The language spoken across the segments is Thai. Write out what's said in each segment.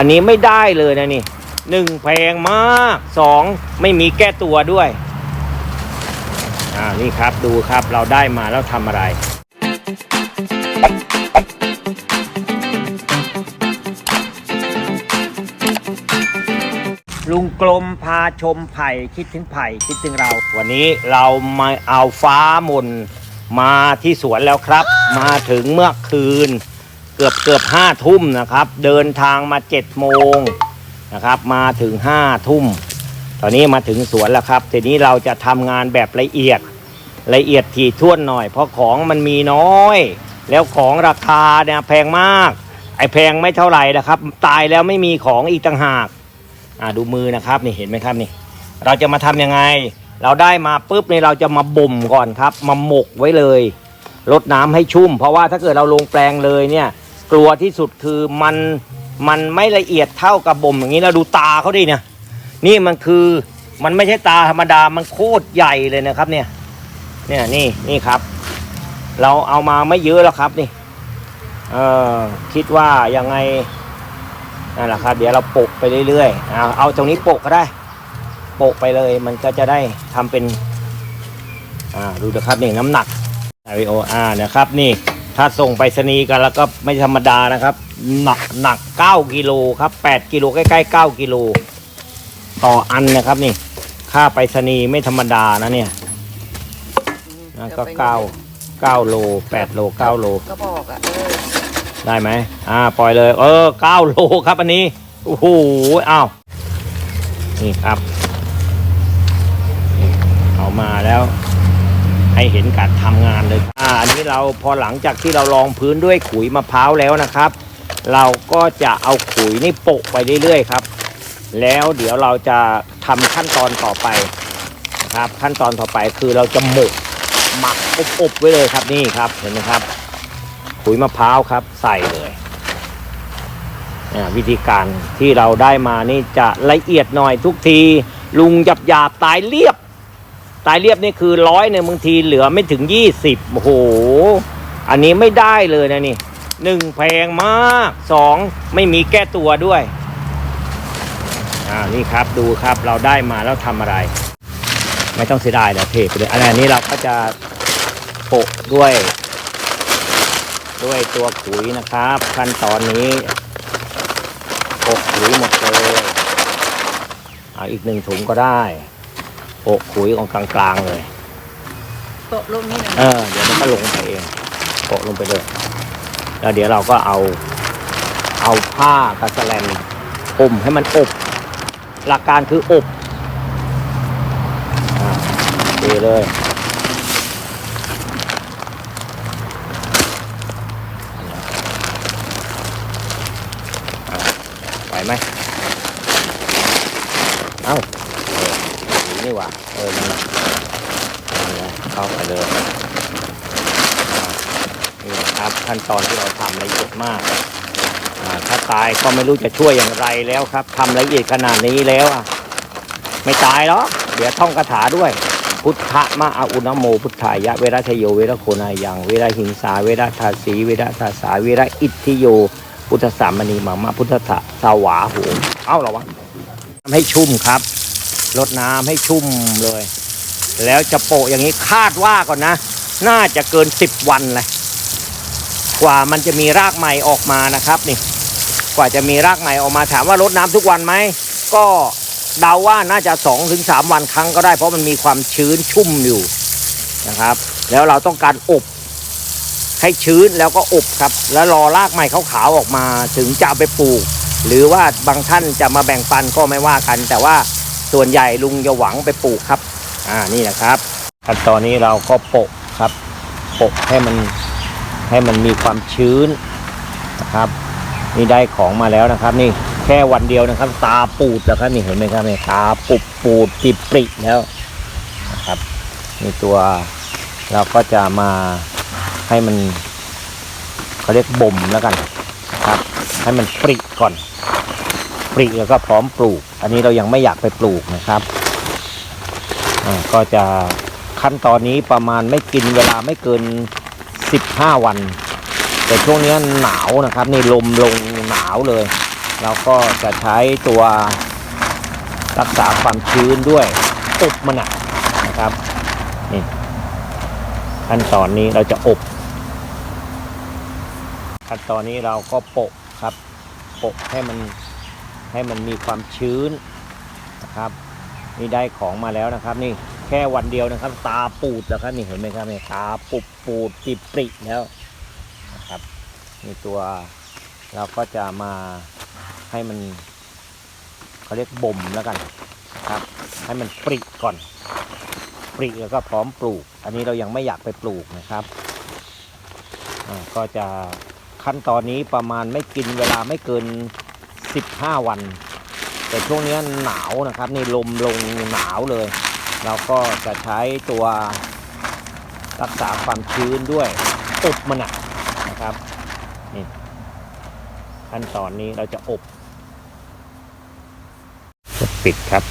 อันนี้ไม่ได้เลยนะนี่หนึ่งแพงมากสองไม่มีแก้ตัวด้วยอ่านี่ครับดูครับเราได้มาแล้วทำอะไรลุงกลมพาชมไผ่คิดถึงไผ่คิดถึงเรา วันนี้เรามาเอาฟ้ามนมาที่สวนแล้วครับ มาถึงเมื่อคืน เกือบเกือบห้าทุ่มนะครับ เดินทางมาเจ็ดโมงนะครับ มาถึงห้าทุ่ม ตอนนี้มาถึงสวนแล้วครับ ทีนี้เราจะทำงานแบบละเอียดละเอียดถี่ถ้วนหน่อย เพราะของมันมีน้อย แล้วของราคาเนี่ยแพงมาก ไอ้แพงไม่เท่าไหร่นะครับ ตายแล้วไม่มีของอีกต่างหากอ่าดูมือนะครับนี่เห็นไหมครับนี่ เราจะมาทำยังไง เราได้มาปุ๊บนี่เราจะมาบ่มก่อนครับ มาหมกไว้เลยลดน้ำให้ชุ่ม เพราะว่าถ้าเกิดเราลงแปลงเลยเนี่ย กลัวที่สุดคือมันมันไม่ละเอียดเท่ากับบ่มอย่างนี้เราดูตาเขาดิเนี่ย นี่มันคือมันไม่ใช่ตาธรรมดามันโคตรใหญ่เลยนะครับ เนี่ย เนี่ยนี่นี่ครับ เราเอามาไม่เยอะแล้วครับนี่เออคิดว่ายังไงนั่นแหละครับ เดี๋ยวเราโปะไปเรื่อยๆเอาเอาตรงนี้โปะก็ได้ โปะไปเลย มันก็จะได้ทำเป็น อ่าดูนะครับนี่น้ำหนักไอโออาร์นะครับ นี่ ถ้าส่งไปสนีย์กันแล้วก็ไม่ธรรมดานะครับ หนักหนัก9กิโลครับ8กิโลใกล้ๆ9กิโลต่ออันนะครับนี่ ค่าไปสนีย์ไม่ธรรมดานะเนี่ยนะก็เก้าเก้าโลแปดโลเก้าโล ก็บอกอะเออได้ไหมอ่า ปล่อยเลย เออเก้าโลครับอันนี้ โอ้โหอ้าว นี่ครับนี่เอามาแล้ว ให้เห็นการทำงานเลยอ่าอันนี้เราพอหลังจากที่เราลองพื้นด้วยขุยมะพร้าวแล้วนะครับ เราก็จะเอาขุยนี่โปะไปเรื่อยๆครับ แล้วเดี๋ยวเราจะทำขั้นตอนต่อไปนะครับ ขั้นตอนต่อไปคือเราจะหมกหมักอบๆไว้เลยครับนี่ครับเห็นไหมครับขุยมะพร้าวครับ ใส่เลยอ่าวิธีการที่เราได้มานี่จะละเอียดหน่อยทุกที ลุงหยับหยาบตายเรียบ ตายเรียบนี่คือร้อยเนี่ยบางทีเหลือไม่ถึงยี่สิบโอ้โห อันนี้ไม่ได้เลยนะนี่หนึ่งแพงมากสองไม่มีแก้ตัวด้วยอ่านี่ครับดูครับเราได้มาแล้วทำอะไร ไม่ต้องเสียดายเดี๋ยวเทไปเลยอันนี้เราก็จะโปะด้วย ด้วยตัวขุยนะครับ ขั้นตอนนี้โปะขุยหมดเลยเอาอีกหนึ่งถุงก็ได้ะขุยของกลางๆเลยโต๊ะลงนี่นะเออเดี๋ยวมันก็ลงไปเองโปะลงไปเลยแล้วเดี๋ยวเราก็เอา เอาผ้ากระสแลนอมให้มันอบหลักการคืออบอ่าเลยไหวไหม เอ้า นี่หว่าเออนั่นแหละเข้าไปเลยอ่านี่ครับขั้นตอนที่เราทำละเอียดมากอ่าถ้าตายก็ไม่รู้จะช่วยอย่างไรแล้วครับทำละเอียดขนาดนี้แล้วอะไม่ตายหรอกเดี๋ยวท่องคาถาด้วยพุทธะมะอาอุณโม พุทธายะเวรัชโยเวรโคนายัง เวรหิงสาเวรทาสีเวรทาสาเวรอิทธิโย พุทธสามณีมามะพุทธะสาวาโหเอ้าเหรอวะทำให้ชุ่มครับ ลดน้ำให้ชุ่มเลย แล้วจะโปะอย่างนี้คาดว่าก่อนนะ น่าจะเกินสิบวันเลยกว่ามันจะมีรากใหม่ออกมานะครับนี่ กว่าจะมีรากใหม่ออกมาถามว่ารดน้ำทุกวันไหมก็เดาว่าน่าจะ2อถึงสวันครั้งก็ได้ เพราะมันมีความชื้นชุ่มอยู่นะครับ แล้วเราต้องการอบให้ชื้นแล้วก็อบครับ แล้วรอรากใหม่ขาวๆออกมาถึงจะเอาไปปลูก หรือว่าบางท่านจะมาแบ่งปันก็ไม่ว่ากัน แต่ว่า ส่วนใหญ่ลุงจะหวังไปปลูกครับ อ่านี่นะครับขั้นตอนนี้เราก็โปะครับโปะให้มันให้มันมีความชื้นนะครับนี่ได้ของมาแล้วนะครับ นี่แค่วันเดียวนะครับ ตาปูดแล้วครับนี่เห็นไหมครับนี่ตาปุบปูดปิดปริแล้วนะครับนี่ตัวเราก็จะมาให้มันเขาเรียกบ่มแล้วกันนะครับ ให้มันปริก่อน ริแล้วก็พร้อมปลูก อันนี้เรายังไม่อยากไปปลูกนะครับอ่าก็จะขั้นตอนนี้ประมาณไม่กินเวลาไม่เกิน 15 วัน แต่ช่วงนี้หนาวนะครับนี่ลมลงหนาวเลยเราก็จะใช้ตัวรักษาความชื้นด้วยอบมันนะครับนี่ขั้นตอนนี้เราจะอบ ขั้นตอนนี้เราก็โปะครับโปะให้มัน ให้มันมีความชื้นนะครับนี่ได้ของมาแล้วนะครับ นี่แค่วันเดียวนะครับ ตาปูดแล้วครับนี่เห็นไหมครับนี่ตาปุบปูดปิปริแล้วนะครับนี่ตัวเราก็จะมาให้มันเขาเรียกบ่มแล้วกันนะครับ ให้มันปริก่อน ปริแล้วก็พร้อมปลูก อันนี้เรายังไม่อยากไปปลูกนะครับอ่าก็จะขั้นตอนนี้ประมาณไม่กินเวลาไม่เกิน 15 วัน แต่ช่วงนี้หนาวนะครับนี่ลมลงหนาวเลย เราก็จะใช้ตัวรักษาความชื้นด้วยอบมันนะครับนี่ขั้นตอนนี้เราจะอบปิดครับ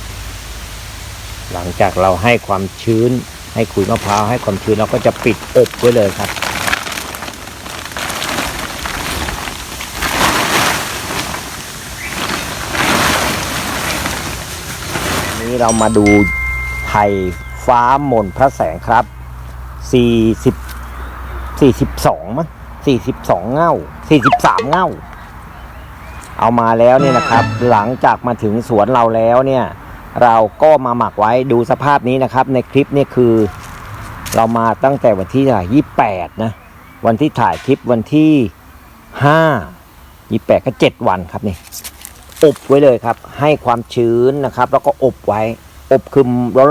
หลังจากเราให้ความชื้น ให้ขุยมะพร้าวให้ความชื้นเราก็จะปิดอบไว้เลยครับ นี้เรามาดูไผ่ฟ้ามนพระแสงครับ 40 42มั้ง42 เง่า 43 เง่า เอามาแล้วเนี่ยนะครับ หลังจากมาถึงสวนเราแล้วเนี่ย เราก็มาหมักไว้ดูสภาพนี้นะครับ ในคลิปเนี่ยคือ เรามาตั้งแต่วันที่ยี่แปดนะ วันที่ถ่ายคลิปวันที่ห้ายี่แปดก็เจ็ดวันครับนี่ อบไว้เลยครับ ให้ความชื้นนะครับ แล้วก็อบไว้ อบคือ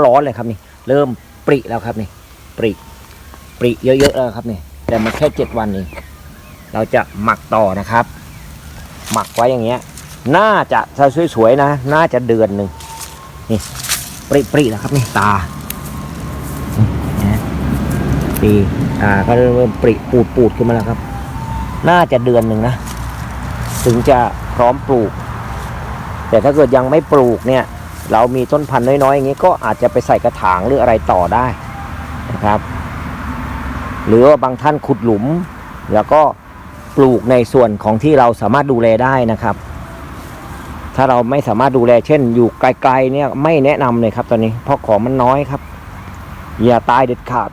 ร้อนๆเลยครับนี่ เริ่มปริแล้วครับนี่ ปริปริเยอะๆแล้วครับนี่ แต่มันแค่เจ็ดวันเองเราจะหมักต่อนะครับ หมักไว้อย่างเงี้ย น่าจะถ้าสวยๆนะ น่าจะเดือนหนึ่งนี่ปริปริแล้วครับนี่ตานี่นะปริตาก็เริ่มปริปูดปูดขึ้นมาแล้วครับ น่าจะเดือนหนึ่งนะ ถึงจะพร้อมปลูก แต่ถ้าเกิดยังไม่ปลูกเนี่ยเรามีต้นพันธุ์น้อยๆอย่างนี้ก็อาจจะไปใส่กระถางหรืออะไรต่อได้นะครับ หรือว่าบางท่านขุดหลุม แล้วก็ปลูกในส่วนของที่เราสามารถดูแลได้นะครับ ถ้าเราไม่สามารถดูแลเช่น อยู่ไกลๆเนี่ยไม่แนะนำเลยครับตอนนี้เพราะของมันน้อยครับ อย่าตายเด็ดขาด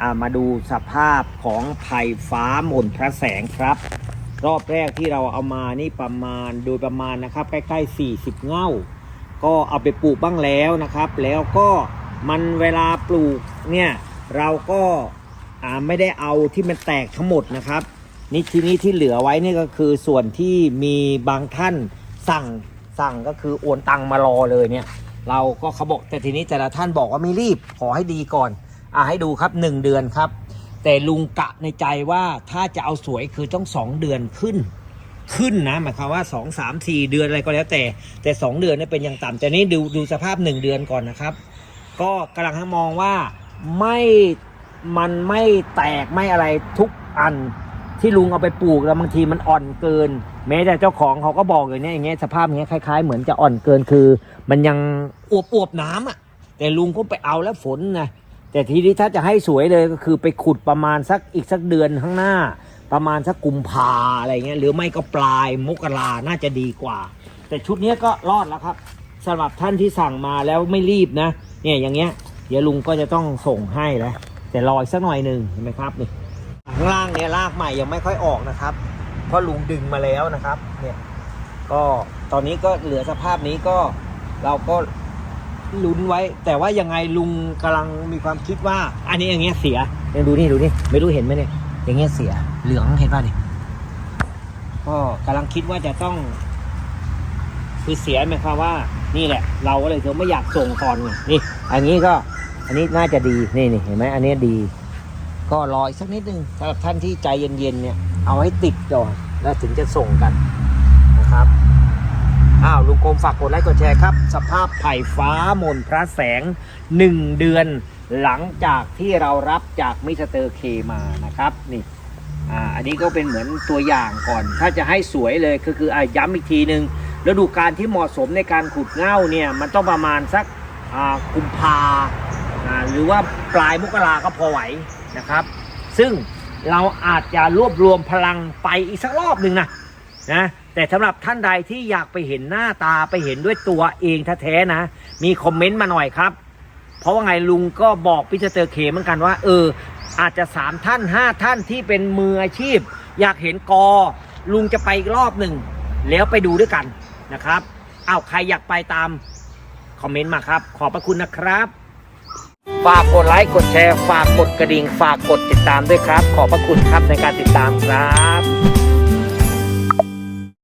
อ่ามาดูสภาพของไผ่ฟ้าหม่นพระแสงครับ รอบแรกที่เราเอามานี่ประมาณโดยประมาณนะครับใกล้ๆ 40 เง่า ก็เอาไปปลูกบ้างแล้วนะครับ แล้วก็มันเวลาปลูกเนี่ยเราก็ไม่ได้เอาที่มันแตกทั้งหมดนะครับนี่ทีนี้ที่เหลือไว้นี่ก็คือส่วนที่มีบางท่านสั่งสั่งก็คือโอนตังมารอเลยเนี่ย เราก็เขาบอกแต่ทีนี้แต่ละท่านบอกว่าไม่รีบขอให้ดีก่อนอ่าให้ดูครับ 1 เดือนครับ แต่ลุงกะในใจว่าถ้าจะเอาสวยคือต้อง2เดือนขึ้น ขึ้นนะหมายความว่า2 3 4เดือนอะไรก็แล้วแต่ แต่2เดือนนี่เป็นอย่างต่ำแต่นี่ดูดูสภาพ1เดือนก่อนนะครับ ก็กำลังให้มองว่าไม่มันไม่แตกไม่อะไรทุกอันที่ลุงเอาไปปลูกแล้วบางทีมันอ่อนเกิน แม้แต่เจ้าของเขาก็บอกอย่างนี้อย่างเงี้ยสภาพเงี้ยคล้าย ๆ เหมือนจะอ่อนเกินคือ มันยังอวบอวบๆน้ำอะ แต่ลุงก็ไปเอาแล้วฝนนะ แต่ทีนี้ถ้าจะให้สวยเลยก็คือไปขุดประมาณสักอีกสักเดือนข้างหน้า ประมาณสักกุมภาอะไรเงี้ยหรือไม่ก็ปลายมกราน่าจะดีกว่า แต่ชุดนี้ก็รอดแล้วครับสำหรับท่านที่สั่งมาแล้วไม่รีบนะ เนี่ยอย่างเงี้ย เดี๋ยวลุงก็จะต้องส่งให้แล้วแต่รออีกสักหน่อยหนึ่งเห็นไหมครับนี่ข้างล่างเนี่ยรากใหม่ยังไม่ค่อยออกนะครับเพราะลุงดึงมาแล้วนะครับ เนี่ยก็ตอนนี้ก็เหลือสภาพนี้ก็เราก็ ลุ้นไว้ แต่ว่ายังไงลุงกำลังมีความคิดว่า อันนี้อย่างเงี้ยเสียเนี่ยดูนี่ดูนี่ไม่รู้เห็นไหมเนี่ยอย่างเงี้ยเสีย เหลืองเห็นป่ะเนี่ยก็กำลังคิดว่าจะต้องคือเสียหมายความว่า นี่แหละ เราก็เลยเธอไม่อยากส่งก่อนไงนี่ อันนี้ก็ อันนี้น่าจะดีนี่นี่เห็นไหมอันนี้ดี ก็รออีกสักนิดนึงสำหรับท่านที่ใจเย็นๆเนี่ย เอาให้ติดก่อนแล้วถึงจะส่งกันนะครับ อ้าวลุงกรมฝากกดไลค์กดแชร์ครับ สภาพไผ่ฟ้ามนพระแสง 1 เดือนหลังจากที่เรารับจากมิสเตอร์เคมานะครับนี่อ่าอันนี้ก็เป็นเหมือนตัวอย่างก่อน ถ้าจะให้สวยเลยก็คืออะย้ำอีกทีหนึ่งฤดูการที่เหมาะสมในการขุดเง่าเนี่ยมันต้องประมาณสักอ่ากุมภาอ่าหรือว่าปลายมกราก็พอไหวนะครับ ซึ่งเราอาจจะรวบรวมพลังไปอีกสักรอบหนึ่งนะนะ แต่สำหรับท่านใดที่อยากไปเห็นหน้าตาไปเห็นด้วยตัวเองแท้ๆนะ มีคอมเมนต์มาหน่อยครับ เพราะว่าไงลุงก็บอกพิจเตอร์เคเหมือนกันว่า เออ อาจจะสามท่านห้าท่านที่เป็นมืออาชีพ อยากเห็นกอ ลุงจะไปอีกรอบหนึ่งแล้วไปดูด้วยกันนะครับเอาใครอยากไปตามคอมเมนต์มาครับ ขอบพระคุณนะครับฝากกดไลค์กดแชร์ฝากกดกระดิ่งฝากกดติดตามด้วยครับ ขอบพระคุณครับในการติดตามครับ